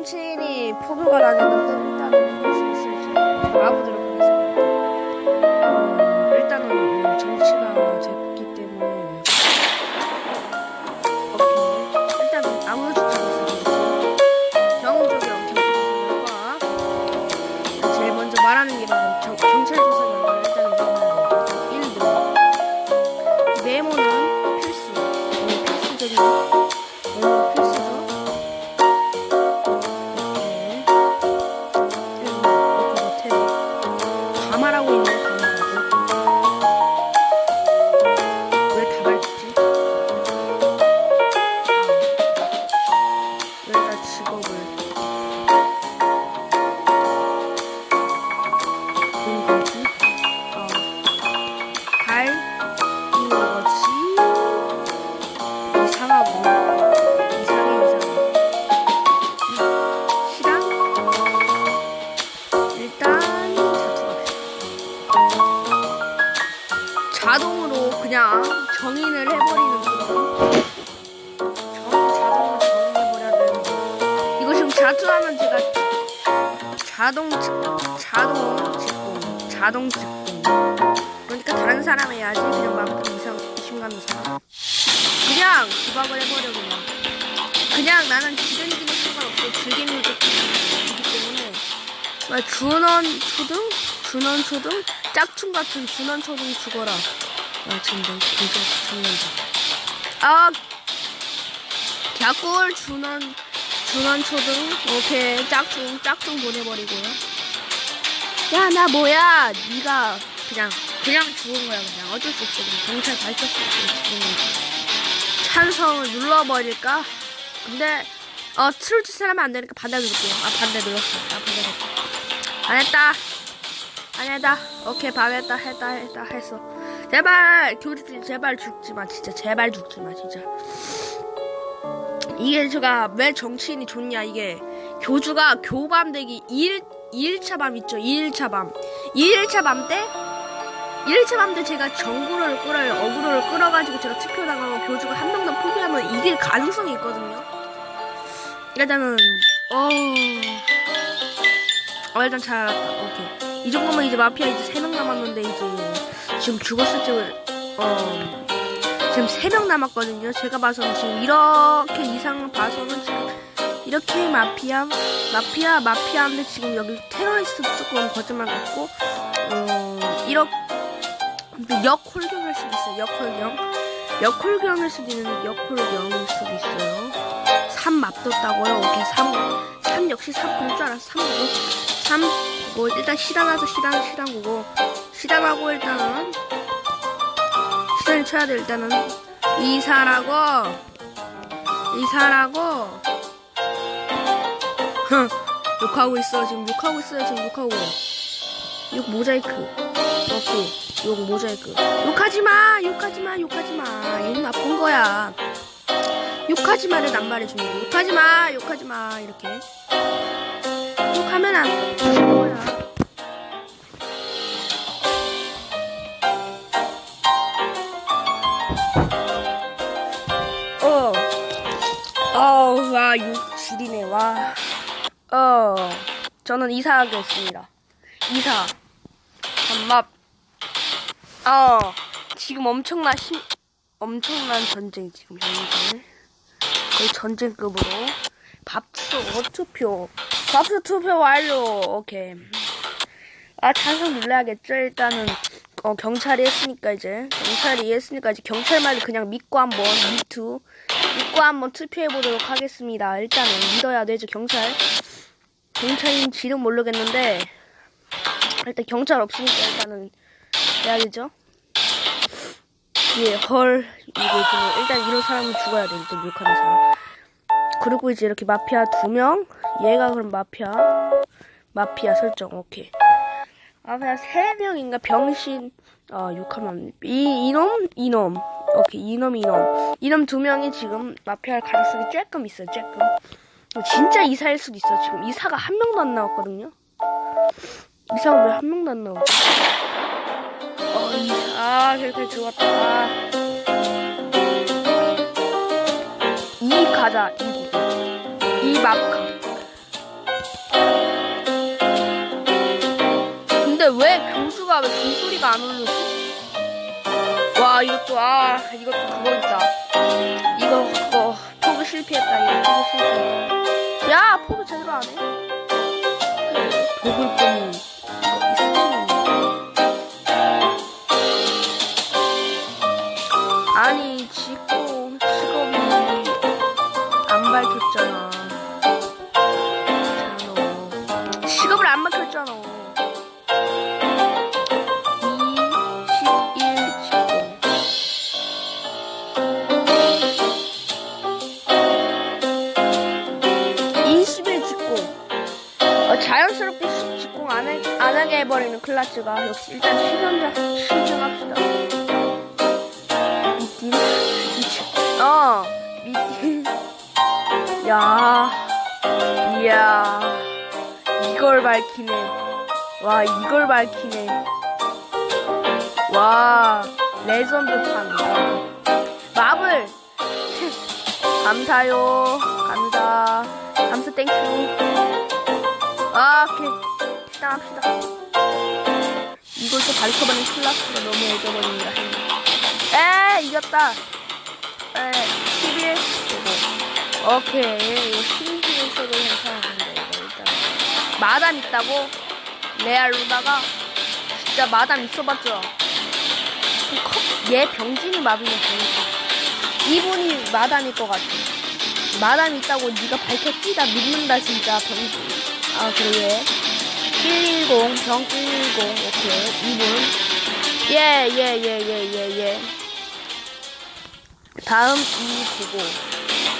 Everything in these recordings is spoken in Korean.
정치인이 포교가 나겠는데 일단은 있을지 알아보도록 하겠습니다. 어, 일단은 음, 정치가 됐기 때문에 오케이 일단은 아무나 죽지 않습니다. 경조경 경찰조사과 제일 먼저 말하는 게 바로 경, 경찰조사관을 일단은 이용해야 돼요. 1등 메모는 필수 메모 필수적인 직업을. 인 거지? 어. 발, 인 거지? 이상하고. 이상해, 이상해. 시간? 일단. 자동으로 그냥 정인을 해버리 자동 직- 자동 직공 자동 직공. 그러니까 다른 사람 해야지 그냥 막 이상 사람 그냥 기박을 해버려 그냥. 그냥 나는 지른기는 상관없어. 즐기는 것도 있기 때문에. 막 준원 초등? 준원 초등? 짝퉁 같은 준원 초등 죽어라. 아 진짜 진짜 죽는다. 아! 갸꿀 준원 준원 초등 오케이 짝퉁 짝퉁 보내버리고요 야 나 뭐야 네가 그냥 그냥 죽은 거야 그냥 어쩔 수 없어 그냥 경찰 밝혔으니까 죽은 거야 찬성을 눌러버릴까 근데 어 짓을 하면 안 되니까 반대 누를게요. 아 반대 눌렀어. 아 반대 눌렀어. 안 했다. 안 했다. 오케이 반했다 했다 했다 했어. 제발 교주님 제발 죽지 마 진짜 제발 죽지 마 진짜. 이게 제가 왜 정치인이 좋냐 이게 교주가 교밤 되기 2일 2일차 밤 있죠 2일차 밤 2일차 밤 때 1일차 밤 때 제가 정구를 끌어요 어그로를 끌어가지고 제가 투표 나가면 교주가 한 명도 포기하면 이길 가능성이 있거든요 일단은 어, 어 일단 잘. 오케이 이 정도면 이제 마피아 이제 세명 남았는데 이제 지금 죽었을 때어 지금 세명 남았거든요. 제가 봐서는 지금 이렇게 이상 봐서는 지금 이렇게 마피아 마피아 마피아인데 지금 여기 테러리스트 조금 거짓말 같고 어 이렇게 역홀경할 수도 있어요. 역홀경 역홀경일 수도 있는 역홀경일 수도 있어요. 3 맞뒀다고요? 오케이 3 3 역시 3 그럴 줄 알았어 3 보고 3 보고 일단 실현 실현 보고 실현하고 일단은 실현 쳐야 돼 일단은 이사라고 이사라고. 흥 욕하고 있어 지금 욕하고 있어요 지금 욕하고. 욕 모자이크. 오케이 욕 모자이크. 욕하지 마 욕하지 마 욕하지 마욕 나쁜 거야. 욕하지 마를 난 말해주는 거. 욕하지 마, 욕하지 마, 이렇게. 욕하면 안 어. 어, 와, 욕 지리네, 와. 어. 저는 이사하겠습니다. 이사. 전맙. 어. 지금 엄청난 심, 엄청난 전쟁 지금 현재. 거의 전쟁급으로 밥수 투표 밥수 투표 완료 오케이 아 찬성 눌러야겠죠 일단은 어 경찰이 했으니까 이제. 경찰이 했으니까 이제 경찰 말을 그냥 믿고 한번 미투. 믿고 한번 투표해 보도록 하겠습니다. 일단은 믿어야 되죠 경찰. 경찰인지는 모르겠는데 일단 경찰 없으니까 일단은 해야겠죠. 예, 헐, 이게 그냥 일단 이런 사람은 죽어야 돼, 일단 욕하는 사람. 그리고 이제 이렇게 마피아 두 명, 얘가 그럼 마피아, 마피아 설정, 오케이. 마피아 세 명인가 병신, 어, 욕하면 이 이놈, 이놈, 오케이, 이놈, 이놈, 이놈 두 명이 지금 마피아를 가능성이 조금 있어, 조금. 어, 진짜 이사일 수도 있어, 지금 이사가 한 명도 안 나왔거든요. 이사가 왜 한 명도 안 나오지? 어, 이, 아, 죽었다. 아. 이 가자, 이. 이마 왜 종소리가 안 울리지? 와 이것도 아 이것도 그거 있다. 이거 그거 포그 실패했다. 이거 포그 실패. 야 포그 제대로 안 해. 독을 클라츠가 역시 일단 실현자 실증합시다. 미팅. 미팅. 어 미팅. 야 이야. 이걸 밝히네. 와 이걸 밝히네. 와 레전드판. 마블. 감사요. 감사. 감사 땡큐. 아 오케이. 시작합시다 이걸 또 밝혀버린 클라스가 너무 애져버립니다 에 이겼다. 에 11 되고 오케이. 이거 11을 써도 괜찮은데 이거 일단. 마담 있다고? 레알 루다가? 진짜 마담 있어봤죠? 컵- 얘 병진이 마비네 병진. 이분이 마담일 것 같아. 마담 있다고 네가 밝혔지? 나 믿는다 진짜 병진. 아 그래 얘 110 병 110 오케이. 이분. 예 예 예 예 예 예. 다음 이 보고.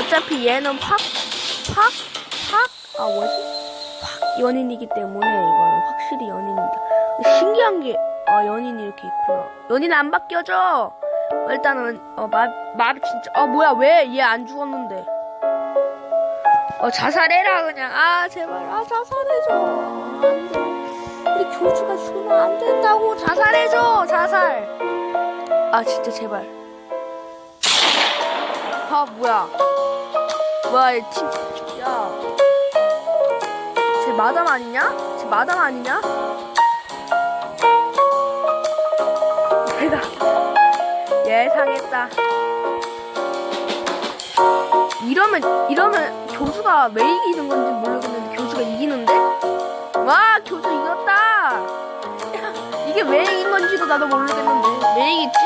어차피 얘는 확 확 확 아 뭐지? 확 연인이기 때문에 이거는 확실히 연인입니다. 신기한 게 아 연인이 이렇게 있구나. 연인 안 바뀌어져! 어, 일단은 어 마 마비 진짜 아 뭐야 왜 얘 안 죽었는데 어 자살해라 그냥. 아 제발. 아 자살해줘. 안돼 우리 교주가 죽으면 안 된다고. 자살해줘 자살. 아 진짜 제발. 아 뭐야. 뭐야 얘팀야쟤 마담 아니냐? 쟤 마담 아니냐? 내가 예상했다. 이러면 이러면 교수가 왜 이기는 건지 모르겠는데 교수가 이기는데? 와 교수 이겼다. 야, 이게 왜 이긴 건지도 나도 모르겠는데 왜 이겼지?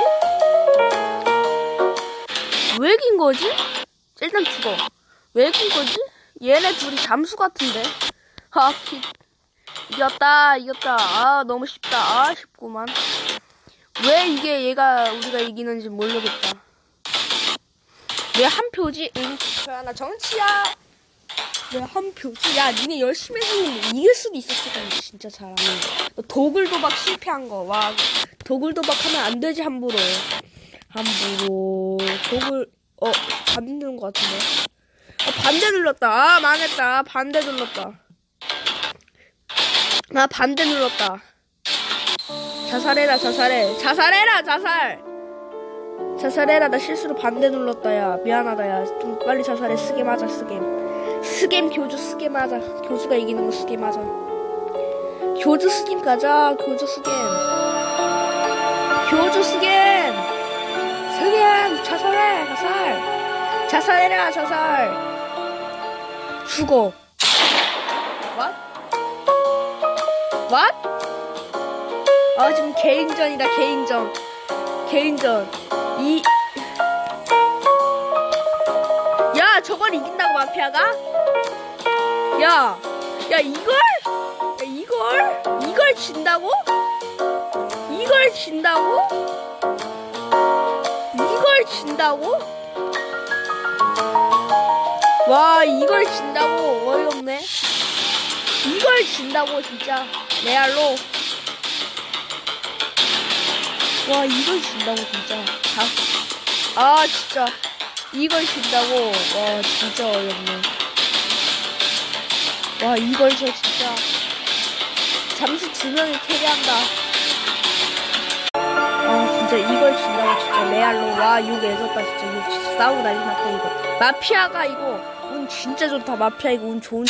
왜 이긴 거지? 일단 죽어. 왜 이긴 거지? 얘네 둘이 잠수 같은데. 아 키. 이겼다 이겼다. 아 너무 쉽다. 아 쉽구만. 왜 이게 얘가 우리가 이기는지 모르겠다. 왜 한 표지? 응, 표야 나 정치야. 왜 한 표지? 야, 니네 열심히 했는데 이길 수도 있었을 건데 진짜 잘하는 거. 너 도굴 도박 실패한 거. 와, 도굴 도박 하면 안 되지 함부로. 함부로 도굴 어 반대 것 같은데. 어, 반대 눌렀다. 아 망했다. 반대 눌렀다. 나 반대 눌렀다. 자살해라 자살해. 자살해라 자살. 자살해라 나 실수로 반대 눌렀다 야 미안하다 야 좀 빨리 자살해 쓰게 맞아 쓰겜 쓰겜 교주 쓰게 맞아. 교주가 이기는 거 쓰게 맞아. 교주 쓰겜 가자. 교주 쓰겜 교주 쓰겜 쓰겜 자살해. 자살. 자살해라 자살. 죽어. What? What? 아 지금 개인전이다 개인전. 개인전. 이. 저걸 이긴다고, 마피아가? 야, 야, 이걸? 야, 이걸? 이걸 진다고? 이걸 진다고? 이걸 진다고? 와, 이걸 진다고? 어이없네. 이걸 진다고, 진짜. 레알로. 와 이걸 진다고 진짜 자, 아 진짜 이걸 진다고? 와 진짜 어이없네. 와 이걸 저 진짜. 잠시 두 명이 캐리한다. 아 진짜 이걸 진다고 진짜 레알로. 와욕 애졌다 진짜. 욕 진짜 싸우고 난리 났다 이거. 마피아가 이거 운 진짜 좋다. 마피아 이거 운 좋은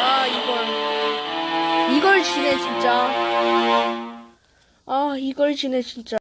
와 이걸. 이걸 지네 진짜. 아, 이걸 지네, 진짜.